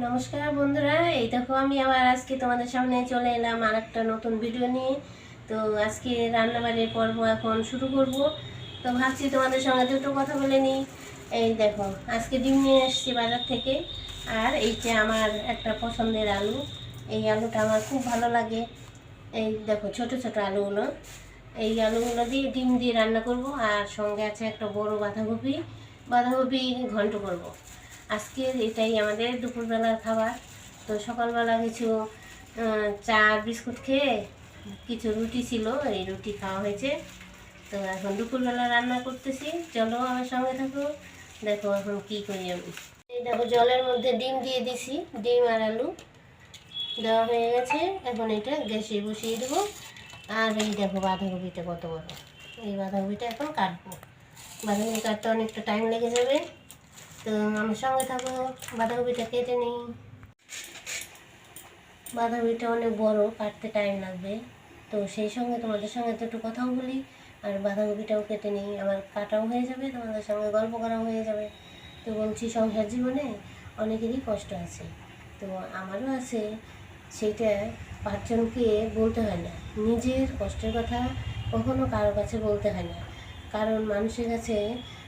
নমস্কার বন্ধুরা, এই দেখো আমি আবার আজকে তোমাদের সামনে চলে এলাম আর একটা নতুন ভিডিও নিয়ে। তো আজকে রান্নাবাড়ির পর্ব এখন শুরু করব। তো ভাবছি তোমাদের সঙ্গে দুটো কথা বলে নিই। এই দেখো, আজকে ডিম নিয়ে এসেছি বাজার থেকে, আর এইটা আমার একটা পছন্দের আলু। এই আলুটা আমার খুব ভালো লাগে। এই দেখো, ছোট ছোট আলুগুলো। এই আলুগুলো দিয়ে ডিম দিয়ে রান্না করব, আর সঙ্গে আছে একটা বড় বাঁধাকপি। বাঁধাকপি ঘন্ট করব। আজকে এটাই আমাদের দুপুরবেলার খাবার। তো সকালবেলা কিছু চা, বিস্কুট খেয়ে কিছু রুটি ছিল, এই রুটি খাওয়া হয়েছে। তো এখন দুপুরবেলা রান্না করতেছি। চলো আমার সঙ্গে থাকো, দেখো এখন কি করি আমি। দেখো, জলের মধ্যে ডিম দিয়ে দিছি, ডিম আর আলু। দেওয়া হয়ে গেছে। এখন এটা গ্যাসে বসিয়ে দেবো। আর এই দেখো বাঁধাকপিটা কত বড়। এই বাঁধাকপিটা এখন কাটবো। বাঁধাকপি কাটতে অনেকটা টাইম লেগে যাবে। তো আমার সঙ্গে থাকো বাঁধাকপিটা কেটে নিই। বাঁধাকপিটা অনেক বড়, কাটতে টাইম লাগবে। তো সেই সঙ্গে তোমাদের সঙ্গে তো একটু কথাও বলি। আর বাঁধাকপিটাও কেটে নিই। আমার কাটাও হয়ে যাবে, তোমাদের সঙ্গে গল্প করাও হয়ে যাবে। তো বলছি সংসার জীবনে অনেকেরই কষ্ট আছে। তো আমারও আছে। সেইটা পাঁচজনকে বলতে হয় না। নিজের কষ্টের কথা কখনো কারও কাছে বলতে হয় না। কারণ মানুষের কাছে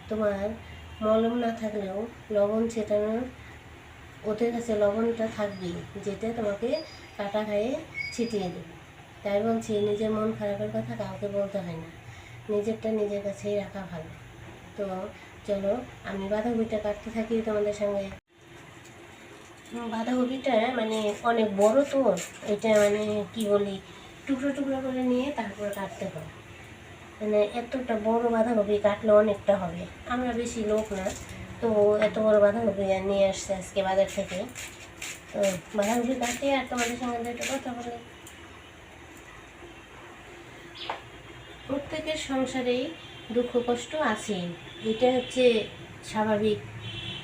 তোমার মলম না থাকলেও লবণ ছেটানোর, ওদের কাছে লবণটা থাকবেই যেটা তোমাকে কাটা খায়ে ছিটিয়ে দেবে। তাই বলছি, নিজের মন খারাপের কথা কাউকে বলতে হয় না। নিজেরটা নিজের কাছেই রাখা ভালো। তো চলো, আমি বাঁধাকপিটা কাটতে থাকি তোমাদের সঙ্গে। বাঁধাকপিটা মানে অনেক বড় তো, এটা মানে কি বলি, টুকরো টুকরো করে নিয়ে তারপর কাটতে হয়। মানে এতটা বড় বাঁধাকপি কাটলে অনেকটা হবে। আমরা বেশি লোক না, তো এত বড় বাঁধাকপি নিয়ে আসছে আজকে বাজার থেকে। তো বাঁধাকপি কাটে আর তোমাদের সঙ্গে দুটো কথা বলি। প্রত্যেকের সংসারেই দুঃখ, কষ্ট আছে এটা হচ্ছে স্বাভাবিক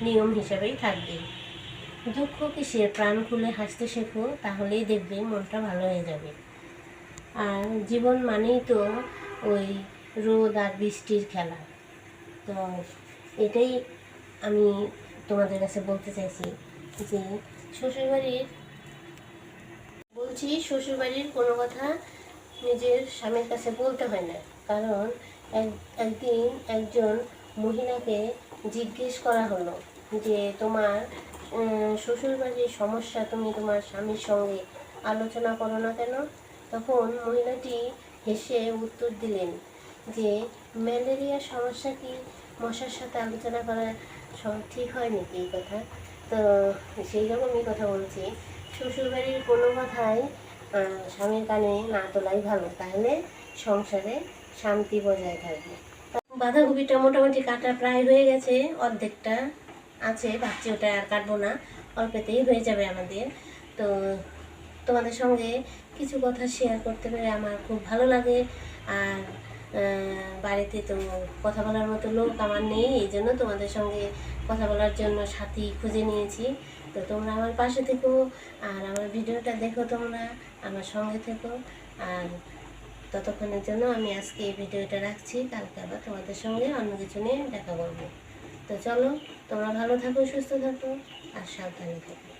নিয়ম হিসাবেই থাকবে। দুঃখ কিসের? প্রাণ খুলে হাসতে শেখো, তাহলেই দেখবে মনটা ভালো হয়ে যাবে। আর জীবন মানেই তো ওই রোদ আর বৃষ্টির খেলা। তো এটাই আমি তোমাদের কাছে বলতে চাইছি যে শ্বশুরবাড়ির বলছি শ্বশুরবাড়ির কোনো কথা নিজের স্বামীর কাছে বলতে হয় না। কারণ এক, একদিন একজন মহিলাকে জিজ্ঞেস করা হলো যে তোমার শ্বশুরবাড়ির সমস্যা তুমি তোমার স্বামীর সঙ্গে আলোচনা করো না কেন? তখন মহিলাটি হেসে উত্তর দিলেন যে ম্যালেরিয়ার সমস্যা কি? মশার সাথে আলোচনা করা সব ঠিক হয় নাকি এই কথা? তো সেই রকমই কথা বলছি। শ্বশুরবাড়ির কোনো কথাই স্বামীর কানে না তোলাই ভালো। তাহলে সংসারে শান্তি বজায় থাকবে। বাঁধাকপিটা মোটামুটি কাটা প্রায় হয়ে গেছে। অর্ধেকটা আছে ভাবছি ওটা আর কাটবো না। অল্পেতেই হয়ে যাবে আমাদের। তো তোমাদের সঙ্গে কিছু কথা শেয়ার করতে পেরে আমার খুব ভালো লাগে। আর বাড়িতে তো কথা বলার মতো লোক আমার নেই, এই জন্য তোমাদের সঙ্গে কথা বলার জন্য সাথী খুঁজে নিয়েছি। তো তোমরা আমার পাশে থেকো, আর আমার ভিডিওটা দেখো তোমরা, আমার সঙ্গে থেকো। আর ততক্ষণের জন্য আমি আজকে এই ভিডিওটা রাখছি, কালকে আবার তোমাদের সঙ্গে অন্য কিছু নিয়ে দেখা করব। তো চলো, তোমরা ভালো থাকো, সুস্থ থাকো, আর সাবধানে থাকো।